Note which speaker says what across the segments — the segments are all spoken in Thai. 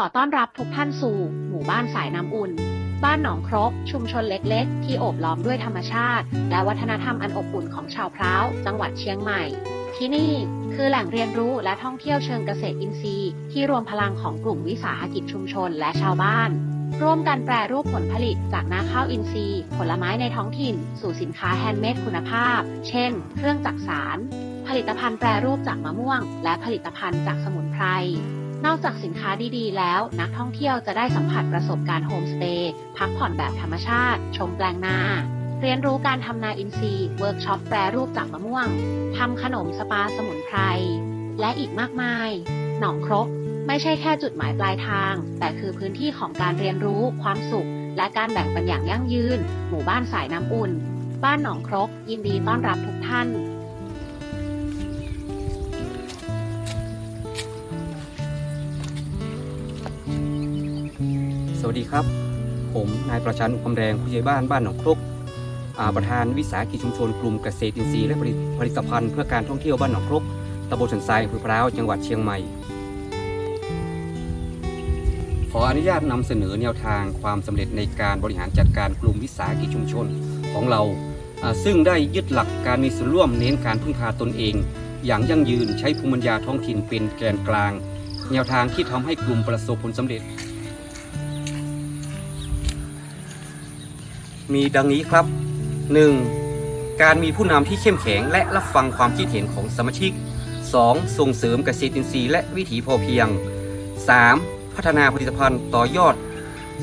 Speaker 1: ขอต้อนรับทุกท่านสู่ หมู่บ้านสายน้ำอุ่น บ้านหนองครก ชุมชนเล็ก ๆ ที่โอบล้อมด้วยธรรมชาติ และวัฒนธรรมอันอบอุ่นของชาวพร้าว จังหวัดเชียงใหม่ ที่นี่คือแหล่งเรียนรู้และท่องเที่ยวเชิงเกษตรอินทรีย์ ที่รวมพลังของกลุ่มวิสาหกิจชุมชนและชาวบ้าน ร่วมกันแปรรูปผลผลิตจากนาข้าวอินทรีย์ ผลไม้ในท้องถิ่น สู่สินค้าแฮนด์เมดคุณภาพ เช่น เครื่องจักสาร ผลิตภัณฑ์แปรรูปจากมะม่วง และผลิตภัณฑ์จากสมุนไพร นอกจากสินค้าดีๆ แล้ว นักท่องเที่ยวจะได้สัมผัสประสบการณ์โฮมสเตย์พักผ่อนแบบธรรมชาติ ชมแปลงนา เรียนรู้การทำนาอินทรีย์เวิร์กช็อปแปรรูปจากมะม่วงทำขนมสปาสมุนไพร และอีกมากมาย หนองครก ไม่ใช่แค่จุดหมายปลายทาง แต่คือพื้นที่ของการเรียนรู้ ความสุข และการแบ่งปันอย่างยั่งยืน หมู่บ้านสายน้ำอุ่น บ้านหนองครก ยินดีต้อนรับทุกท่าน
Speaker 2: วัสดีครับ ผมนายประชันอุคำแรงผู้ใหญ่บ้านบ้านหนองครกประธานวิสาหกิจชุมชนกลุ่มเกษตรอินทรีย์และผลิตผลิตภัณฑ์เพื่อการท่องเที่ยวบ้านหนองครกตำบลสันทรายอำเภอพร้าวจังหวัดเชียงใหม่ ขออนุญาตนำเสนอแนวทางความสำเร็จในการบริหารจัดการกลุ่มวิสาหกิจชุมชนของเราอ่าซึ่งได้ยึดหลักการมีส่วนร่วมเน้นการพึ่งพาตนเอง อย่างยั่งยืนใช้ภูมิปัญญาท้องถิ่นเป็นแกนกลาง แนวทางที่ทำให้กลุ่มประสบผลสำเร็จ มีดังนี้ครับ 1. การมีผู้นำที่เข้มแข็งและรับฟังความคิดเห็นของสมาชิก 2. ส่งเสริมเกษตรอินทรีย์และวิถีพอเพียง 3. พัฒนาผลิตภัณฑ์ต่อยอด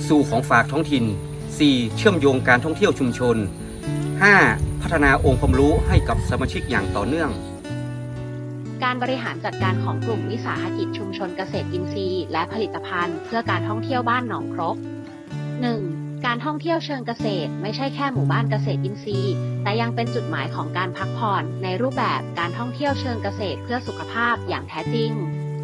Speaker 2: สู่ของฝากท้องถิ่น 4. เชื่อมโยงการท่องเที่ยวชุมชน 5. พัฒนาองค์ความรู้ให้กับสมาชิกอย่างต่อเนื่อง
Speaker 1: การบริหารจัดการของกลุ่มวิสาหกิจชุมชนเกษตรอินทรีย์และผลิตภัณฑ์ เพื่อการท่องเที่ยวบ้านหนองครก 1. การท่องเที่ยวเชิงเกษตร ไม่ใช่แค่หมู่บ้านเกษตรอินทรีย์ แต่ยังเป็นจุดหมายของการพักผ่อนในรูปแบบการท่องเที่ยวเชิงเกษตรเพื่อสุขภาพอย่างแท้จริง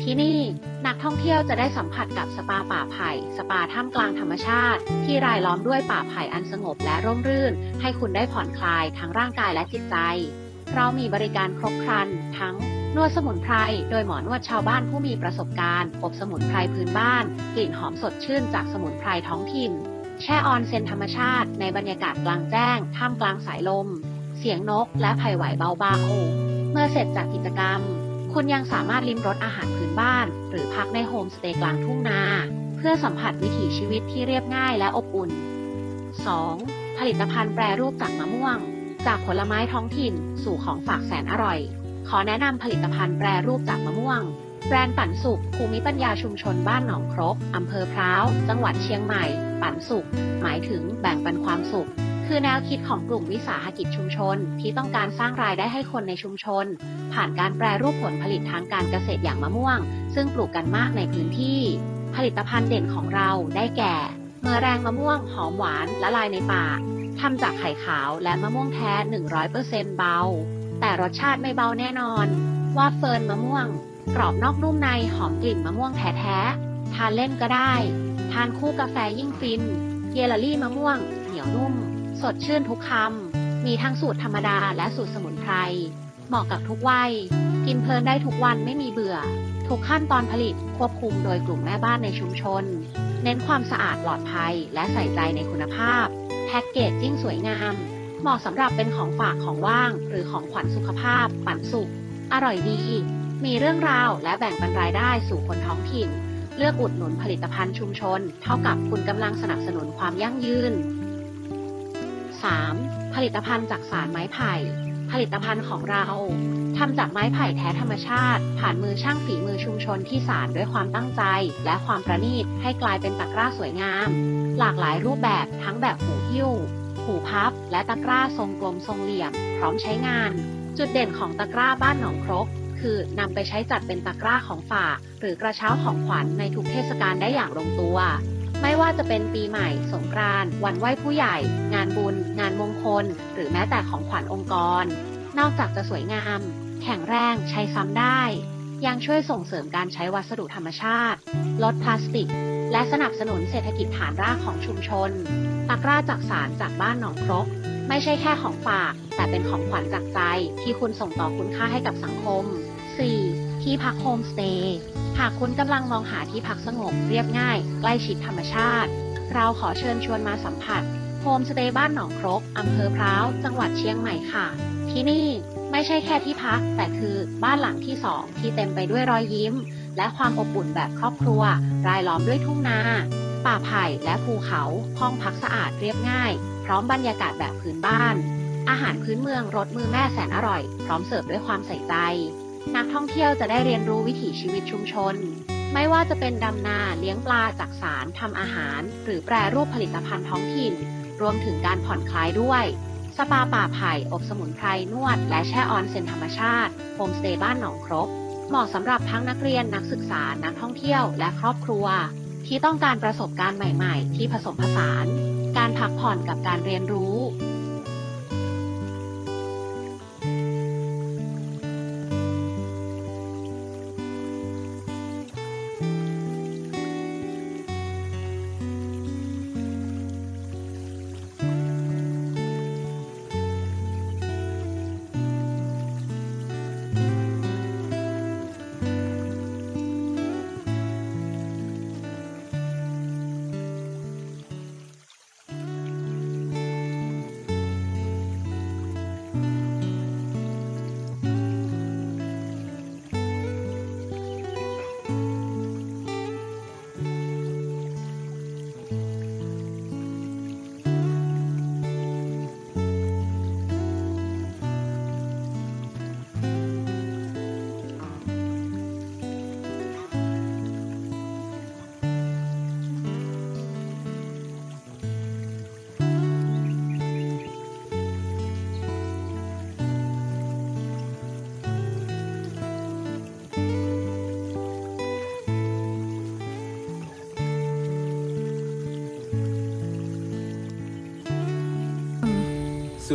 Speaker 1: ที่นี่นักท่องเที่ยวจะได้สัมผัสกับสปาป่าไผ่ สปาท่ามกลางธรรมชาติ ที่รายล้อมด้วยป่าไผ่อันสงบและร่มรื่น ให้คุณได้ผ่อนคลายทั้งร่างกายและจิตใจ เรามีบริการครบครัน ทั้งนวดสมุนไพร โดยหมอนวดชาวบ้านผู้มีประสบการณ์ อบสมุนไพรพื้นบ้าน กลิ่นหอมสดชื่นจากสมุนไพรท้องถิ่น แช่ออนเซนธรรมชาติในบรรยากาศกลางแจ้ง ท่ามกลางสายลม เสียงนกและไผ่ไหวเบาๆเมื่อเสร็จจากกิจกรรม คุณยังสามารถลิ้มรสอาหารพื้นบ้าน หรือพักในโฮมสเตย์กลางทุ่งนา เพื่อสัมผัสวิถีชีวิตที่เรียบง่ายและอบอุ่น 2. ผลิตภัณฑ์แปรรูปจากมะม่วง จากผลไม้ท้องถิ่นสู่ของฝากแสนอร่อย ขอแนะนำผลิตภัณฑ์แปรรูปจากมะม่วง แบรนด์ปั่นสุขภูมิปัญญาชุมชนบ้านหนองครกอำเภอพร้าว จังหวัดเชียงใหม่ ปั่นสุขหมายถึงแบ่งปันความสุข คือแนวคิดของกลุ่มวิสาหกิจชุมชน ที่ต้องการสร้างรายได้ให้คนในชุมชน ผ่านการแปรรูปผลผลิตทางการเกษตรอย่างมะม่วง ซึ่งปลูกกันมากในพื้นที่ ผลิตภัณฑ์เด่นของเราได้แก่เมอแรงมะม่วงหอมหวานละลายในปากทำจากไข่ขาวและมะม่วงแท้ 100%เบา แต่รสชาติไม่เบาแน่นอน ว่าเฟิร์นมะม่วง กรอบนอกนุ่มในหอมกลิ่นมะม่วงแท้ๆ ทานเล่นก็ได้ ทานคู่กาแฟยิ่งฟิน เยลลี่มะม่วง เหนียวนุ่ม สดชื่นทุกคำ มีทั้งสูตรธรรมดาและสูตรสมุนไพร เหมาะกับทุกวัย กินเพลินได้ทุกวันไม่มีเบื่อ ทุกขั้นตอนผลิตควบคุมโดยกลุ่มแม่บ้านในชุมชน เน้นความสะอาดปลอดภัยและใส่ใจในคุณภาพ แพ็กเกจยิ่งสวยงาม เหมาะสำหรับเป็นของฝากของว่าง หรือของขวัญสุขภาพ ปันสุข อร่อยดี มีเรื่องราวและแบ่งปันรายได้สู่คนท้องถิ่น เลือกอุดหนุนผลิตภัณฑ์ชุมชน เท่ากับคุณกำลังสนับสนุนความยั่งยืน 3. ผลิตภัณฑ์จากสารไม้ไผ่ ผลิตภัณฑ์ของเราทำจากไม้ไผ่แท้ธรรมชาติ ผ่านมือช่างฝีมือชุมชนที่สารด้วยความตั้งใจ และความประณีตให้กลายเป็นตะกร้าสวยงาม หลากหลายรูปแบบทั้งแบบหูหิ้ว หูพับ และตะกร้าทรงกลมทรงเหลี่ยม พร้อมใช้งาน จุดเด่นของตะกร้าบ้านหนองครก คือนำไปใช้จัดเป็นตะกร้าของฝากหรือกระเช้าของขวัญในทุกเทศกาลได้อย่างลงตัว ไม่ว่าจะเป็นปีใหม่ สงกรานต์วันไหว้ผู้ใหญ่ งานบุญ งานมงคล หรือแม้แต่ของขวัญองค์กร นอกจากจะสวยงาม แข็งแรงใช้ซ้ำได้ ยังช่วยส่งเสริมการใช้วัสดุธรรมชาติ ลดพลาสติก และสนับสนุนเศรษฐกิจฐานรากของชุมชนตะกร้าจากสารจากบ้านหนองครกไม่ใช่แค่ของฝาก แต่เป็นของขวัญจากใจที่คุณส่งต่อคุณค่าให้กับสังคม 4. ที่พักโฮมสเตย์หากคุณกำลังมองหาที่พักสงบเรียบง่าย ใกล้ชิดธรรมชาติ เราขอเชิญชวนมาสัมผัสโฮมสเตย์บ้านหนองครกอำเภอพร้าว จังหวัดเชียงใหม่ค่ะ ที่นี่ไม่ใช่แค่ที่พัก แต่คือบ้านหลังที่สองที่เต็มไปด้วยรอยยิ้ม และความอบอุ่นแบบครอบครัว รายล้อมด้วยทุ่งนา ป่าไผ่และภูเขา ห้องพักสะอาดเรียบง่าย พร้อมบรรยากาศแบบพื้นบ้าน อาหารพื้นเมืองรสมือแม่แสนอร่อย พร้อมเสิร์ฟด้วยความใส่ใจ นักท่องเที่ยวจะได้เรียนรู้วิถีชีวิตชุมชน ไม่ว่าจะเป็นดำนาเลี้ยงปลาจากสารทำอาหาร หรือแปรรูปผลิตภัณฑ์ท้องถิ่น รวมถึงการผ่อนคลายด้วย สปาป่าไผ่อบสมุนไพรนวด และแช่ออนเซ็นธรรมชาติโฮมสเตย์บ้านหนองครกเหมาะสำหรับทั้งนักเรียนนักศึกษานักท่องเที่ยวและครอบครัว ที่ต้องการประสบการณ์ใหม่ ๆ ที่ผสมผสาน การพักผ่อนกับการเรียนรู้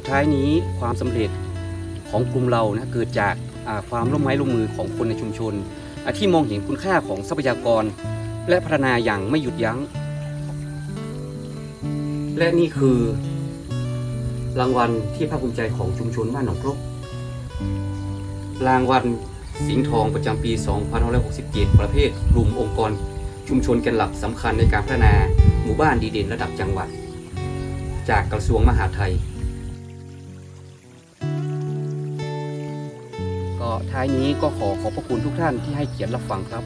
Speaker 2: ดท้ายนี้ความสำเร็จของกลุ่มเรานะเกิดจากาความร่วมไม้ร่วมมือของคนในชุมชน ที่มองเห็นคุณค่าของทรัพยากร และพัฒนาอย่างไม่หยุดยัง้ง และนี่คือ รางวัลที่ภาคภูมิใจของชุมชนบ้านหนองครกรางวัลสิงห์ทองประจำปี 2567 ประเภทกลุ่มองค์กรชุมชนแกนหลักสำคัญในการพัฒนาหมู่บ้านดีเด่นระดับจังหวัด จากกระทรวงมหาดไทย ก็ท้ายนี้ก็ขอขอบพระคุณทุกท่านที่ให้เกียรติรับฟังครับ